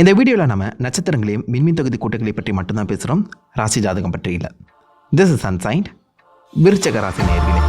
இந்த வீடியோவில் நம்ம நட்சத்திரங்களையும் மின்மின் தொகுதி கூட்டங்களை பற்றி மட்டும்தான் பேசுகிறோம் ராசி ஜாதகம் பற்றி இல்லை. திஸ் இஸ் அன்சைன்ட் விருச்சக ராசி நேர்களே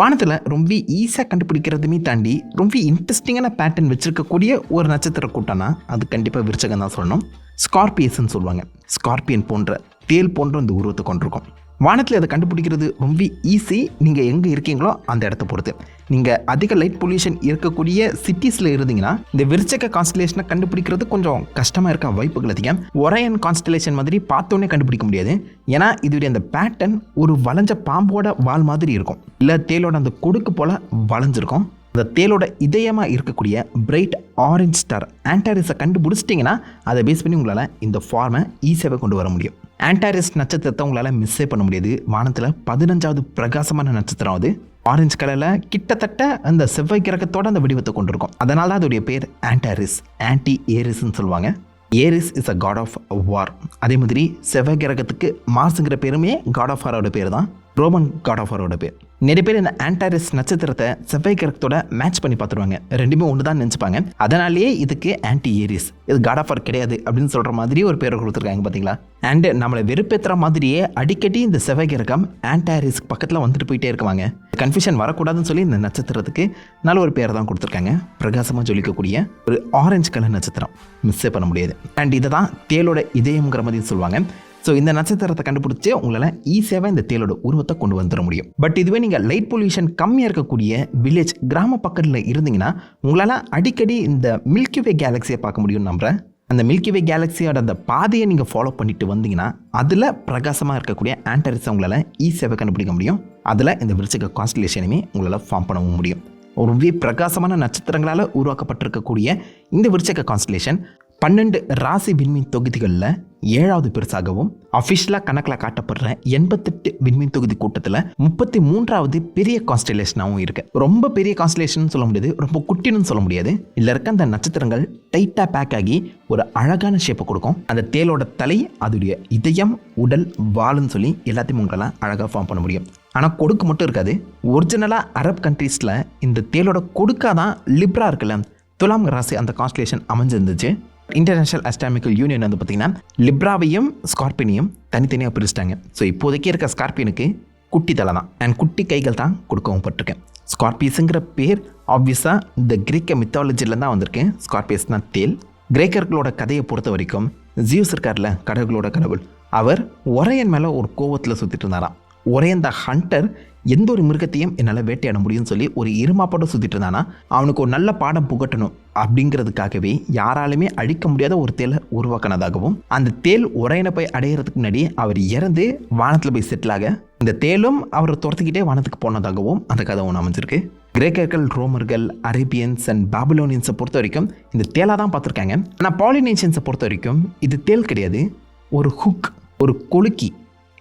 வானத்தில் ரொம்ப ஈஸியாக கண்டுபிடிக்கிறதுமே தாண்டி ரொம்ப இன்ட்ரெஸ்டிங்கான பேட்டர்ன் வச்சுருக்கக்கூடிய ஒரு நட்சத்திர கூட்டம்னா அது கண்டிப்பாக விருச்சகம் தான் சொல்லணும். ஸ்கார்பியஸ்ன்னு சொல்லுவாங்க. ஸ்கார்பியன் போன்ற தேல் போன்ற இந்த உருவத்தை கொண்டிருக்கும். வானத்தில் அதை கண்டுபிடிக்கிறது ரொம்ப ஈஸி நீங்கள் எங்கே இருக்கீங்களோ அந்த இடத்த பொறுத்து. நீங்கள் அதிக லைட் பொல்யூஷன் இருக்கக்கூடிய சிட்டிஸில் இருந்தீங்கன்னா இந்த விருச்சக கான்ஸ்டலேஷனை கண்டுபிடிக்கிறது கொஞ்சம் கஷ்டமாக இருக்க வாய்ப்புகள் அதிகம். ஒரையன் கான்ஸ்டலேஷன் மாதிரி பார்த்தோன்னே கண்டுபிடிக்க முடியாது. ஏன்னா இதோடைய அந்த பேட்டர்ன் ஒரு வளைஞ்ச பாம்போட வால் மாதிரி இருக்கும். இல்லை தேலோட அந்த கொடுக்கு போல் வளைஞ்சிருக்கும். அந்த தேலோட இதயமாக இருக்கக்கூடிய பிரைட் ஆரஞ்ச் ஸ்டார் ஆன்டாரிஸை கண்டுபிடிச்சிட்டிங்கன்னா அதை பேஸ் பண்ணி உங்களால் இந்த ஃபார்மை ஈஸியாகவே கொண்டு வர முடியும். ஆன்டாரிஸ் நட்சத்திரத்தை உங்களால் மிஸ்ஸே பண்ண முடியாது. வானத்தில் பதினஞ்சாவது பிரகாசமான நட்சத்திரம் அது. ஆரஞ்சு கலரில் கிட்டத்தட்ட அந்த செவ்வாய் கிரகத்தோட அந்த வடிவத்தை கொண்டிருக்கும். அதனால தான் அதோடைய பேர் ஆன்டாரிஸ் ஆன்டி ஏரிஸ்ன்னு சொல்லுவாங்க. Ares is a god of war அதே மாதிரி செவ்வாய் கிரகத்துக்கு மார்ஸுங்கிற பேருமே காட் ஆஃப் வாரோட பேர் தான். ரோமன் காட் ஆஃப் வாரோட பேர். நிறைய பேர் இந்த ஆன்டாரிஸ் நட்சத்திரத்தை செவ்வாய் கிரகத்தோட மேட்ச் பண்ணி பார்த்துருவாங்க. ரெண்டுமே ஒன்று தான் நினச்சிப்பாங்க. அதனாலேயே இதுக்கு ஆன்டி ஏரிஸ் இது காட் ஆஃப் கிடையாது அப்படின்னு சொல்கிற மாதிரி ஒரு பேரை கொடுத்துருக்காங்க பார்த்தீங்களா அண்டு நம்மளை வெறுப்பேற்றுற மாதிரியே அடிக்கடி இந்த செவ்வாய் கிரகம் ஆன்டாரிஸ் பக்கத்தில் வந்துட்டு போயிட்டே இருக்குவாங்க. கன்ஃபியூஷன் வரக்கூடாதுன்னு சொல்லி இந்த நட்சத்திரத்துக்கு நல்ல ஒரு பேரை தான் கொடுத்துருக்காங்க. பிரகாசமாக ஜொலிக்கக்கூடிய ஒரு ஆரஞ்சு கலர் நட்சத்திரம். மிஸ்ஸே பண்ண முடியாது. அண்ட் இதை தான் தேலோட இதயம்ங்கிற மாதிரி சொல்லுவாங்க. ஸோ இந்த நட்சத்திரத்தை கண்டுபிடிச்சி உங்களால் ஈஸியாகவே இந்த தேலோட உருவத்தை கொண்டு வந்துட முடியும். பட் இதுவே நீங்கள் லைட் பொல்யூஷன் கம்மியாக இருக்கக்கூடிய வில்லேஜ் கிராம பக்கத்தில் இருந்தீங்கன்னா உங்களால் அடிக்கடி இந்த மில்கிவே கேலக்ஸியை பார்க்க முடியும் நம்புகிறேன் அந்த மில்கிவே கேலக்ஸியோட அந்த பாதையை நீங்கள் ஃபாலோ பண்ணிட்டு வந்தீங்கன்னா அதில் பிரகாசமாக இருக்கக்கூடிய ஆண்டரிஸை உங்களால் ஈஸியாகவே கண்டுபிடிக்க முடியும். அதில் இந்த விருச்சிக கான்ஸ்டலேஷனுமே உங்களால் ஃபார்ம் பண்ணவும் முடியும். ஒரு பிரகாசமான நட்சத்திரங்களால் உருவாக்கப்பட்டிருக்கக்கூடிய இந்த விருச்சக கான்ஸ்டலேஷன் பன்னெண்டு ராசி விண்மீன் தொகுதிகளில் ஏழாவது பெருசாகவும் அஃபிஷியலாக கணக்கில் காட்டப்படுற எண்பத்தெட்டு விண்மீன் தொகுதி கூட்டத்தில் முப்பத்தி மூன்றாவது பெரிய கான்ஸ்டலேஷனாகவும் இருக்கு. ரொம்ப பெரிய கான்ஸ்டலேஷன் சொல்ல முடியாது ரொம்ப குட்டின்னு சொல்ல முடியாது. இதில் இருக்க அந்த நட்சத்திரங்கள் டைட்டாக பேக் ஆகி ஒரு அழகான ஷேப்பை கொடுக்கும். அந்த தேலோட தலை அதோடைய இதயம் உடல் வால்னு சொல்லி எல்லாத்தையும் உங்களால் அழகாக ஃபார்ம் பண்ண முடியும். ஆனால் கொடுக்கு மட்டும் இருக்காது. ஒரிஜினலாக அரப் கண்ட்ரீஸில் இந்த தேலோட கொடுக்காக தான் லிப்ரா இருக்குல்ல துலாம் ராசி அந்த கான்ஸ்டலேஷன் அமைஞ்சிருந்துச்சு. இன்டர்நேஷனல் அஸ்டாமிக்கல் யூனியன் வந்து பார்த்திங்கன்னா லிப்ராவையும் ஸ்கார்பியனையும் தனித்தனியாக பிரிச்சிட்டாங்க. ஸோ இப்போதைக்கு இருக்க ஸ்கார்பியனுக்கு குட்டி தலை தான். அண்ட் குட்டி கைகள் தான் கொடுக்கவும் பட்டிருக்கேன். ஸ்கார்பியஸுங்கிற பேர் ஆப்வியஸாக இந்த கிரேக்க மித்தாலஜியில் தான் வந்திருக்கேன் ஸ்கார்பியஸ் தான் தேல். கிரேக்கர்களோட கதையை பொறுத்த வரைக்கும் ஜியூஸ் இருக்கார்ல கடவுளோட கடவுள். அவர் ஒரையன் மேலே ஒரு கோவத்தில் சுற்றிட்டு இருந்தாராம். ஒரே அந்த ஹண்டர் எந்த ஒரு மிருகத்தையும் என்னால் வேட்டையாட முடியும்னு சொல்லி ஒரு இருமாப்போட சுற்றிட்டு இருந்தானா அவனுக்கு ஒரு நல்ல பாடம் புகட்டணும் அப்படிங்கிறதுக்காகவே யாராலுமே அழிக்க முடியாத ஒரு தேலை உருவாக்கினதாகவும் அந்த தேல் உரையனை போய் அடையிறதுக்கு முன்னாடி அவர் இறந்து வானத்தில் போய் செட்டில் ஆக இந்த தேலும் அவரை துரத்துக்கிட்டே வானத்துக்கு போனதாகவும் அந்த கதை ஒன்று அமைஞ்சிருக்கு. கிரேக்கர்கள் ரோமர்கள் அரேபியன்ஸ் அண்ட் பாபிலோனியன்ஸை பொறுத்த வரைக்கும் இந்த தேலாக தான் பார்த்துருக்காங்க. ஆனால் பாலினேஷியன்ஸை பொறுத்த வரைக்கும் இது தேல் கிடையாது. ஒரு ஹுக் ஒரு கொலுக்கி.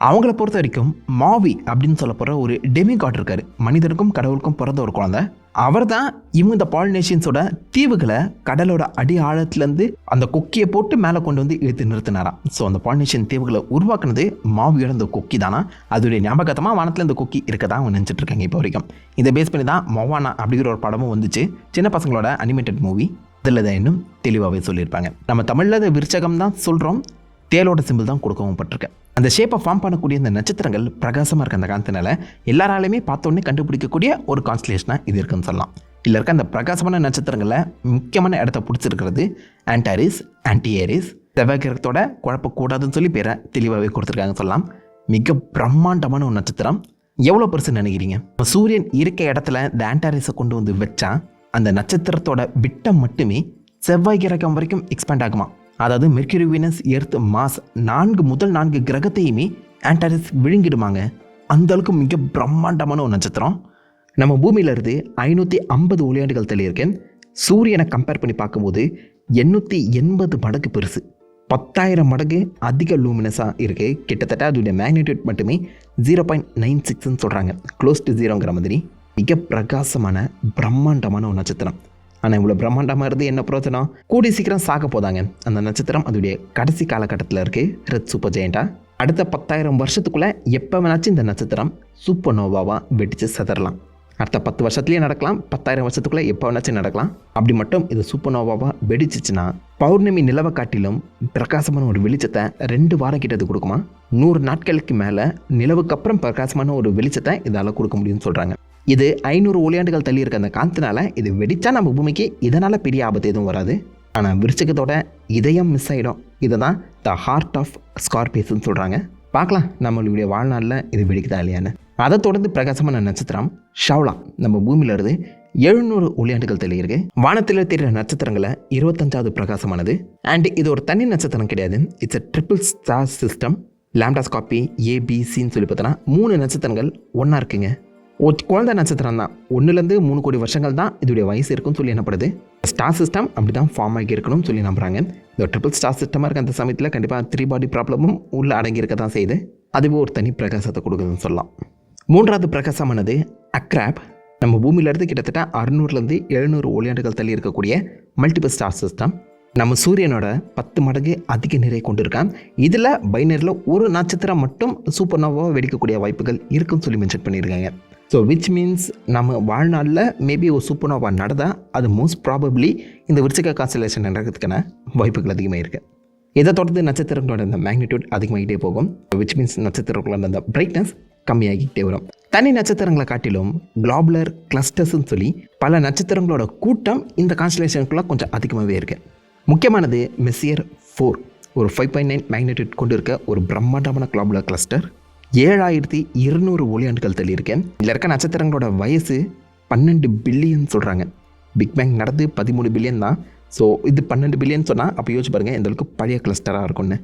அவங்கள பொறுத்த வரைக்கும் மாவி அப்படின்னு சொல்ல போகிற ஒரு டெமிகாட் இருக்கார். மனிதனுக்கும் கடவுளுக்கும் பிறந்த ஒரு குழந்தை. அவர் தான் இவங்க இந்த பாலினேஷியன்ஸோட தீவுகளை கடலோட அடி ஆழத்துலேருந்து அந்த கொக்கியை போட்டு மேலே கொண்டு வந்து இழுத்து நிறுத்தினாராம். ஸோ அந்த பாலினேஷியன் தீவுகளை உருவாக்குனது மாவியோட இந்த கொக்கி தானா? அதோடைய ஞாபகத்தமாக வானத்தில் இந்த கொக்கி இருக்க தான் அவங்க நினச்சிட்டு இருக்காங்க இப்போ வரைக்கும். இதை பேஸ் பண்ணி தான் மொவானா அப்படிங்கிற ஒரு படமும் வந்துச்சு. சின்ன பசங்களோட அனிமேட்டட் மூவி இதில் தான் இன்னும் தெளிவாகவே சொல்லியிருப்பாங்க. நம்ம தமிழில் விருச்சகம் தான் சொல்கிறோம் தேலோட சிம்பிள் தான் கொடுக்கவும் பட்டிருக்கேன் அந்த ஷேப்பை ஃபார்ம் பண்ணக்கூடிய இந்த நட்சத்திரங்கள் பிரகாசமாக இருக்க அந்த காலத்தினால எல்லாராலையுமே பார்த்தோன்னே கண்டுபிடிக்கக்கூடிய ஒரு கான்ஸ்டலேஷனாக இது இருக்குன்னு சொல்லலாம். இதில் இருக்க அந்த பிரகாசமான நட்சத்திரங்களில் முக்கியமான இடத்த பிடிச்சிருக்கிறது ஆன்டாரிஸ் ஆன்டிஏரிஸ் செவ்வாய் கிரகத்தோட குழப்பக்கூடாதுன்னு சொல்லி பேரை தெளிவாகவே கொடுத்துருக்காங்கன்னு சொல்லலாம். மிக பிரம்மாண்டமான ஒரு நட்சத்திரம். எவ்வளோ பெருசுன்னு நினைக்கிறீங்க? இப்போ சூரியன் இருக்க இடத்துல இந்த ஆன்டாரிஸை கொண்டு வந்து வச்சா அந்த நட்சத்திரத்தோட விட்டம் மட்டுமே செவ்வாய் கிரகம் வரைக்கும் எக்ஸ்பேண்ட் ஆகுமா? அதாவது மெர்க்யூரி வீனஸ் எர்த் மாஸ் நான்கு முதல் நான்கு கிரகத்தையுமே ஆன்டாரிஸ் விழுங்கிடுமாங்க. அந்த அளவுக்கு மிக பிரம்மாண்டமான ஒரு நட்சத்திரம். நம்ம பூமியிலிருந்து ஐநூற்றி ஐம்பது ஒளியாண்டுகள் தள்ளி சூரியனை கம்பேர் பண்ணி பார்க்கும்போது எண்ணூற்றி எண்பது மடங்கு பெருசு. பத்தாயிரம் மடங்கு அதிக லூமினஸாக இருக்குது கிட்டத்தட்ட அதோடைய மேக்னிடியூட் மட்டுமே ஜீரோ பாயிண்ட் நைன் சிக்ஸ்ன்னு சொல்கிறாங்க க்ளோஸ் டு ஜீரோங்கிற மாதிரி. மிக பிரகாசமான பிரம்மாண்டமான ஒரு நட்சத்திரம். ஆனால் இவ்வளோ பிரம்மாண்டமாக இருந்து என்ன பிரோஜனம் கூடி சீக்கிரம் சாக போதாங்க. அந்த நட்சத்திரம் அதோடைய கடைசி காலகட்டத்தில் இருக்குது ரெட் சூப்பர் ஜெயண்டா. அடுத்த பத்தாயிரம் வருஷத்துக்குள்ளே எப்போ வேணாச்சும் இந்த நட்சத்திரம் சூப்பர் நோவாவாக வெடித்து செதறலாம். அடுத்த பத்து வருஷத்துலேயே நடக்கலாம். பத்தாயிரம் வருஷத்துக்குள்ளே எப்போ வேணாச்சும் நடக்கலாம். அப்படி மட்டும் இது சூப்பர் நோவாவாக வெடிச்சிச்சுன்னா பௌர்ணமி நிலவை காட்டிலும் பிரகாசமான ஒரு வெளிச்சத்தை ரெண்டு வாரம் கிட்ட இது கொடுக்குமா? நூறு நாட்களுக்கு மேலே நிலவுக்கு அப்புறம் பிரகாசமான ஒரு வெளிச்சத்தை இதால் கொடுக்க முடியும்னு சொல்கிறாங்க இது ஐநூறு ஒளியாண்டுகள் தள்ளி இருக்க அந்த காந்தனால இது வெடிச்சா நம்ம பூமிக்கு இதனால் பெரிய ஆபத்து எதுவும் வராது. ஆனால் விருச்சகத்தோட இதயம் மிஸ் ஆகிடும் இதை தான் த ஹார்ட் ஆஃப் ஸ்கார்பியஸ்ன்னு சொல்கிறாங்க பார்க்கலாம் நம்மளுடைய வாழ்நாளில் இது வெடிக்குதா இல்லையான்னு. அதை தொடர்ந்து பிரகாசமான நட்சத்திரம் ஷவ்லா நம்ம பூமியில் இருந்து எழுநூறு ஒளியாண்டுகள் தெளியிருக்கு வானத்தில் தெரிகிற நட்சத்திரங்களை இருபத்தஞ்சாவது பிரகாசமானது. அண்ட் இது ஒரு தனி நட்சத்திரம் கிடையாது. It's a triple star system லேம்டாஸ்காப்பி ஏபிசின்னு சொல்லி பார்த்தோன்னா மூணு நட்சத்திரங்கள் ஒன்றா இருக்குங்க. குழந்தை நட்சத்திரம் தான். ஒன்றுலேருந்து மூணு கோடி வருஷங்கள் தான் இதோடைய வயசு இருக்குன்னு சொல்லி என்னப்படுது ஸ்டார் சிஸ்டம் அப்படி தான் ஃபார்ம் ஆகி இருக்கணும்னு சொல்லி நம்புறாங்க. இந்த ட்ரிபிள் ஸ்டார் சிஸ்டமாக இருக்க அந்த சமயத்தில் கண்டிப்பாக த்ரீ பாடி ப்ராப்ளமும் உள்ளே அடங்கியிருக்க தான் செய்யுது. அதுவே ஒரு தனி பிரகாசத்தை கொடுக்குதுன்னு சொல்லலாம். மூன்றாவது பிரகாசமானது அக்ராப் நம்ம பூமியிலேருந்து கிட்டத்தட்ட அறுநூறுலேருந்து எழுநூறு ஒளியாண்டுகள் தள்ளி இருக்கக்கூடிய மல்டிபிள் ஸ்டார் சிஸ்டம் நம்ம சூரியனோட பத்து மடங்கு அதிக நிறை கொண்டிருக்கான். இதில் பைனரியில் ஒரு நட்சத்திரம் மட்டும் சூப்பர் நோவாக வெடிக்கக்கூடிய வாய்ப்புகள் இருக்குன்னு சொல்லி மென்ஷன் பண்ணியிருக்காங்க. ஸோ விச் மீன்ஸ் நம்ம வாழ்நாளில் மேபி ஒரு சூப்பர்னோவா நடந்தால் அது மோஸ்ட் ப்ராபப்ளி இந்த விருச்சிக கான்சலேஷன் நடக்கிறதுக்கான வாய்ப்புகள் அதிகமாக இருக்குது இதை தொடர்ந்து நட்சத்திரங்களோட இந்த மேக்னிடியூட் அதிகமாகிட்டே போகும்? விச் மீன்ஸ் நட்சத்திரங்களோட அந்த பிரைட்னஸ் கம்மியாகிக்கிட்டே வரும். தனி நட்சத்திரங்களை காட்டிலும் குளாபுலர் கிளஸ்டர்ஸ்னு சொல்லி பல நட்சத்திரங்களோட கூட்டம் இந்த கான்ஸ்டலேஷனுக்குள்ளே கொஞ்சம் அதிகமாகவே இருக்குது முக்கியமானது மெஸ்ஸியர் ஃபோர் ஒரு ஃபைவ் பாயிண்ட் நைன் மேக்னெட்டியூட் கொண்டு இருக்க ஒரு பிரம்மாண்டமான குளாபுலர் கிளஸ்டர் ஏழாயிரத்தி இருநூறு ஒளியாண்டுகள் தள்ளியிருக்கேன். இதில் இருக்க நட்சத்திரங்களோட வயசு பன்னெண்டு பில்லியன் சொல்கிறாங்க பிக் பேங் நடந்து பதிமூணு பில்லியன் தான். ஸோ இது பன்னெண்டு பில்லியன் சொன்னால் அப்போ யோசிச்சு பாருங்கள் எந்த அளவுக்கு பழைய கிளஸ்டராக இருக்கும்னு.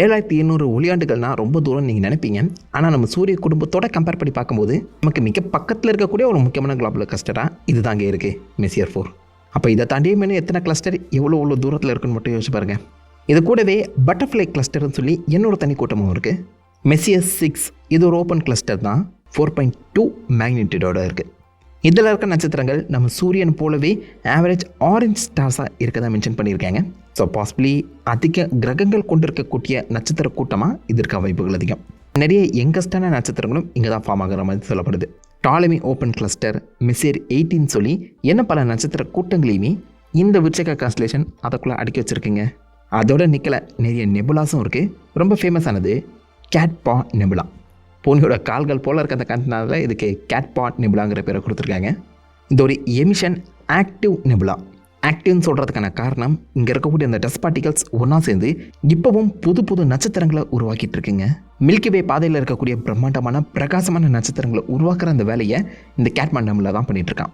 ஏழாயிரத்தி எண்ணூறு ஒளியாண்டுகள்னால் ரொம்ப தூரம் நீங்கள் நினைப்பீங்க. ஆனால் நம்ம சூரிய குடும்பத்தோட கம்பேர் பண்ணி பார்க்கும்போது நமக்கு மிக பக்கத்தில் இருக்கக்கூடிய ஒரு முக்கியமான குளோபல் கிளஸ்டராக இது தாங்க இருக்குது மெசியர் ஃபோர் அப்போ இதை தாண்டி மேலே எத்தனை கிளஸ்டர் எவ்வளோ எவ்வளோ தூரத்தில் இருக்குன்னு மட்டும் யோசிச்சு பாருங்கள் இது கூடவே பட்டர்ஃப்ளை கிளஸ்டர்னு சொல்லி என்னோட தனி கூட்டமும் இருக்குது மெஸ்ஸியஸ் சிக்ஸ் இது ஒரு ஓப்பன் கிளஸ்டர் தான். ஃபோர் பாயிண்ட் டூ மேக்னிடியூடோட இருக்குது இதில் இருக்க நட்சத்திரங்கள் நம்ம சூரியன் போலவே ஆவரேஜ் ஆரஞ்ச் ஸ்டார்ஸாக இருக்கதா மென்ஷன் பண்ணியிருக்காங்க. ஸோ பாசிபிளி அதிக கிரகங்கள் கொண்டிருக்கக்கூடிய நட்சத்திர கூட்டமாக இது இருக்க வாய்ப்புகள் அதிகம். நிறைய யங்கஸ்டான நட்சத்திரங்களும் இங்கே தான் ஃபார்ம் ஆகிற மாதிரி சொல்லப்படுது. Ptolemy open cluster Messier eighteen சொல்லி என்ன பல நட்சத்திர கூட்டங்களையுமே இந்த விருச்சக கான்ஸ்டலேஷன் அதுக்குள்ளே அடுக்கி வச்சுருக்குங்க. அதோட நிற்கல நிறைய நெபுலாஸும் இருக்குது ரொம்ப ஃபேமஸானது கேட்பா நெபுலா பூனியோட கால்கள் போல் இருக்க அந்த கண்டனால இதுக்கு கேட்பாட் நிபுலாங்கிற பேரை கொடுத்துருக்காங்க. இந்த ஒரு எமிஷன் ஆக்டிவ் நெபுலா ஆக்டிவ்னு சொல்கிறதுக்கான காரணம் இங்கே இருக்கக்கூடிய அந்த டஸ்ட் பார்ட்டிகல்ஸ் ஒன்றா சேர்ந்து இப்போவும் புது புது நட்சத்திரங்களை உருவாக்கிட்டு இருக்குங்க. மில்கி வே பாதையில் இருக்கக்கூடிய பிரம்மாண்டமான பிரகாசமான நட்சத்திரங்களை உருவாக்குற அந்த வேலையை இந்த கேட்மான் தான் பண்ணிட்டு இருக்கான்.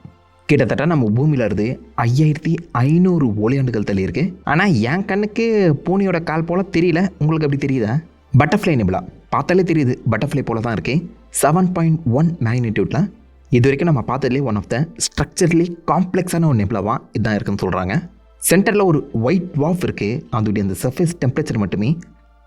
கிட்டத்தட்ட நம்ம பூமியில் இருந்து ஐயாயிரத்தி ஐநூறு ஒளியாண்டுகள் தள்ளி இருக்குது ஆனால் என் கண்ணுக்கு பூனையோட கால் போல் தெரியல. உங்களுக்கு அப்படி தெரியுதா? பட்டர்ஃப்ளை நிபுலா பார்த்தாலே தெரியுது பட்டர்ஃப்ளை போல தான் இருக்கு. செவன் பாயிண்ட் ஒன் மேக்னிடியூட்டில் இது வரைக்கும் நம்ம பார்த்ததுலேயே ஒன் ஆஃப் த ஸ்ட்ரக்சர்லி காம்ப்ளெக்ஸான ஒரு நிபுலாவா இதுதான் இருக்குன்னு சொல்கிறாங்க சென்டரில் ஒரு ஒயிட் வாஃப் இருக்குது அதோடைய அந்த சர்ஃபேஸ் டெம்பரேச்சர் மட்டுமே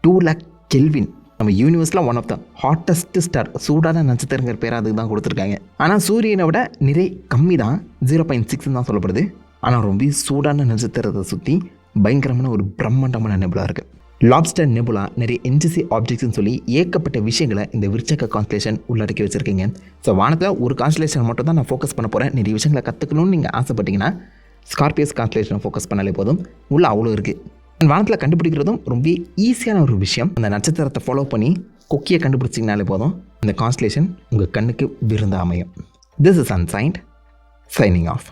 டூ லேக் கெல்வின் நம்ம யூனிவர்ஸில் one of the hottest star சூடான நட்சத்திரங்கிற பேர் அதுக்கு தான் கொடுத்துருக்காங்க. ஆனால் சூரியனை விட நிறை கம்மி தான் ஜீரோ பாயிண்ட் சிக்ஸ் தான் சொல்லப்படுது. ஆனால் ரொம்ப சூடான நட்சத்திரத்தை சுற்றி பயங்கரமான ஒரு பிரம்மாண்டமான நிபுலாக இருக்குது லாப்ஸ்டர் நெபுலா நிறைய என்ஜிசி ஆப்ஜெக்ட்ஸ்னு சொல்லி ஏகப்பட்ட விஷயங்களை இந்த விருச்சக கான்ஸ்டலேஷன் உள்ளடக்கி வச்சுருக்கீங்க. ஸோ வானத்தில் ஒரு கான்ஸ்டலேஷன் மட்டும் தான் நான் ஃபோக்கஸ் பண்ண போகிறேன் நிறைய விஷயங்களை கற்றுக்கணும்னு நீங்கள் ஆசைப்பட்டீங்கன்னா ஸ்கார்பியஸ் கான்ஸ்டலேஷனை ஃபோக்கஸ் பண்ணாலே போதும். உள்ள அவ்வளோ இருக்குது வானத்தில் கண்டுபிடிக்கிறதும் ரொம்ப ஈஸியான ஒரு விஷயம். அந்த நட்சத்திரத்தை ஃபாலோ பண்ணி கொக்கியை கண்டுபிடிச்சிங்கனாலே போதும். இந்த கான்ஸ்டலேஷன் உங்கள் கண்ணுக்கு விருந்த அமையும் this is ancient shining of